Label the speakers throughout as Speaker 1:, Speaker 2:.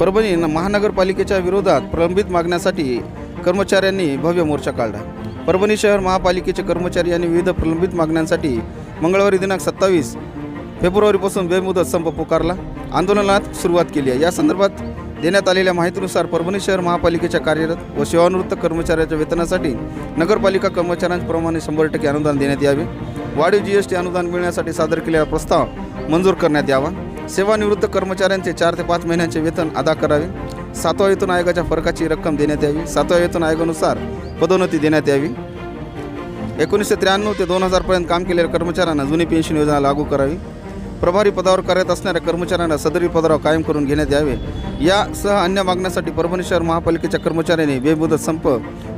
Speaker 1: परभणी महानगरपालिकेच्या विरोधात प्रलंबित मागण्यासाठी कर्मचाऱ्यांनी भव्य मोर्चा काढला. परभणी शहर महापालिकेचे कर्मचारी यांनी विविध प्रलंबित मागण्यांसाठी मंगळवारी दिनांक सत्तावीस फेब्रुवारीपासून बेमुदत संप पुकारला. आंदोलनात सुरुवात केली आहे. या संदर्भात देण्यात आलेल्या माहितीनुसार परभणी शहर महापालिकेच्या कार्यरत व सेवानिवृत्त कर्मचाऱ्याच्या वेतनासाठी नगरपालिका कर्मचाऱ्यांप्रमाणे शंभर टक्के अनुदान देण्यात यावे. वाढीव जी एस टी अनुदान मिळण्यासाठी सादर केलेला प्रस्ताव मंजूर करण्यात यावा. सेवानिवृत्त कर्मचाऱ्यांचे चार ते पाच महिन्यांचे वेतन अदा करावे. सातवा वेतन आयोगाच्या फरकाची रक्कम देण्यात यावी. सातव्या वेतन आयोगानुसार पदोन्नती देण्यात यावी. एकोणीसशे त्र्याण्णव ते दोन हजारपर्यंत काम केलेल्या कर्मचाऱ्यांना जुनी पेन्शन योजना लागू करावी. प्रभारी पदावर कार्यरत असणाऱ्या कर्मचाऱ्यांना सदरी पदावर कायम करून घेण्यात यावे. यासह अन्य मागण्यासाठी परभणी शहर महापालिकेच्या कर्मचाऱ्यांनी बेमुदत संप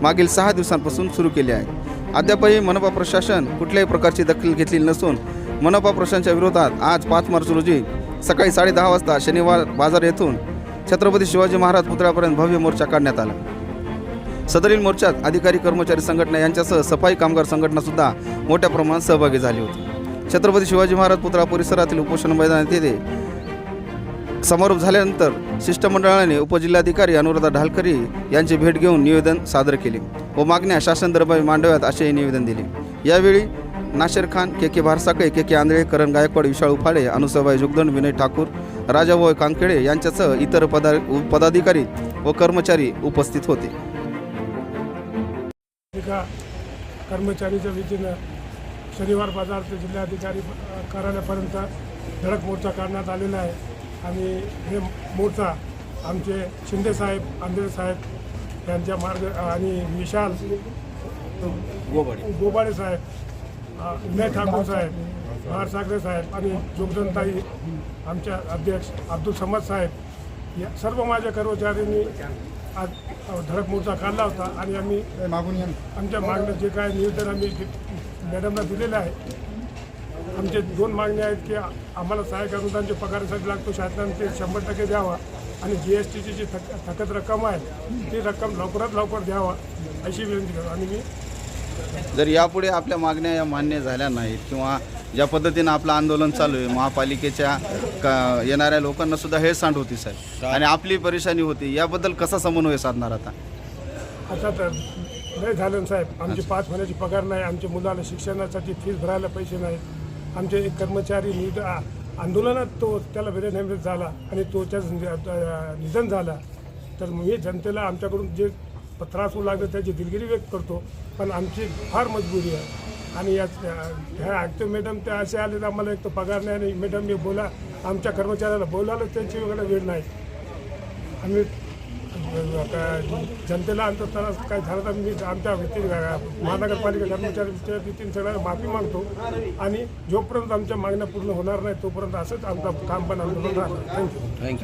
Speaker 1: मागील सहा दिवसांपासून सुरू केले आहे. अद्यापही मनपा प्रशासन कुठल्याही प्रकारची दखल घेतलेली नसून मनपा प्रशासनाच्या विरोधात आज पाच मार्च रोजी सकाळी साडेदहा वाजता शनिवार बाजार येथून छत्रपती शिवाजी महाराज पुतळ्यापर्यंत भव्य मोर्चा काढण्यात आला. सदरील मोर्चात अधिकारी कर्मचारी संघटना यांच्यासह सफाई कामगार संघटनासुद्धा मोठ्या प्रमाणात सहभागी झाली होती. छत्रपती शिवाजी महाराज पुतळा परिसरातील उपोषण मैदानात येथे समारोप झाल्यानंतर शिष्टमंडळाने उपजिल्हाधिकारी अनुराधा ढालकरी यांची भेट घेऊन निवेदन सादर केले व मागण्या शासन दरबारी मांडव्यात असेही निवेदन दिले. यावेळी नाशर खान के के भारसाकळे के के आंधळे करण गायकवाड विशाळ उफाळे अनुसाबाई जुगदंड विनय ठाकूर राजाभाऊ कांकेळे यांच्यासह इतर पदा पदाधिकारी व कर्मचारी उपस्थित होते.
Speaker 2: कर्मचारीच्या वतीनं शनिवार बाजार ते जिल्हाधिकारी कार्यालयापर्यंत धडक मोर्चा काढण्यात आलेला आहे. आणि हे मोर्चा आमचे शिंदे साहेब आंधळे साहेब यांच्या मार्ग आणि विशाल गोबाडे साहेब विनय ठाकूर साहेब महार साहेब आणि जोगदनताई आमच्या अध्यक्ष अब्दुल समद साहेब या सर्व माझ्या कर्मचाऱ्यांनी आज धडक मोर्चा काढला होता आणि आम्ही आमच्या मागण्या जे काय निवेदन आम्ही मॅडमला दिलेलं आहे आमचे दोन मागण्या आहेत की आम्हाला आम्हाला सहाय्यक अनुदानचे पगारासाठी लागतो शासनाने ते शंभर टक्के द्यावा आणि जी एस टीची जी थक थकत रक्कम आहे ती रक्कम लवकरात लवकर द्यावा अशी विनंती करतो. आणि मी
Speaker 1: जर यापुढे आपल्या मागण्या या मान्य झाल्या नाहीत किंवा ज्या पद्धतीनं आपलं आंदोलन चालू आहे महापालिकेच्या का येणाऱ्या लोकांना सुद्धा हे सांड होती साहेब. आणि आपली परेशानी होती. याबद्दल कसा समन्वय साधणार आता?
Speaker 2: आता तर लय झालं ना साहेब. आमचे पाच महिन्याची पगार नाही. आमच्या मुलाला शिक्षणासाठी फीस भरायला पैसे नाहीत. आमचे एक कर्मचारी निध आंदोलनात तो त्याला वेदनैमित झाला आणि तो त्याचं निधन झाला. तर मी जनतेला आमच्याकडून जे त्रास होऊ लागला त्याची दिलगिरी व्यक्त करतो. पण आमची फार मजबुरी आहे. आणि या ह्या ॲक्टिव मॅडम ते असे आले तर आम्हाला एक तर पगार नाही आणि मॅडम मी बोला आमच्या कर्मचाऱ्याला बोलायला त्यांची वगैरे वेळ नाही. आम्ही जनतेला आणतो त्रास काय झालं तर मी आमच्या वतीने महानगरपालिका कर्मचाऱ्यांच्या वतीने सगळ्यांना माफी मागतो. आणि जोपर्यंत आमच्या मागण्या पूर्ण होणार नाही तोपर्यंत असंच आमचं काम पण आंदोलन राहणार थँक्यू
Speaker 1: थँक्यू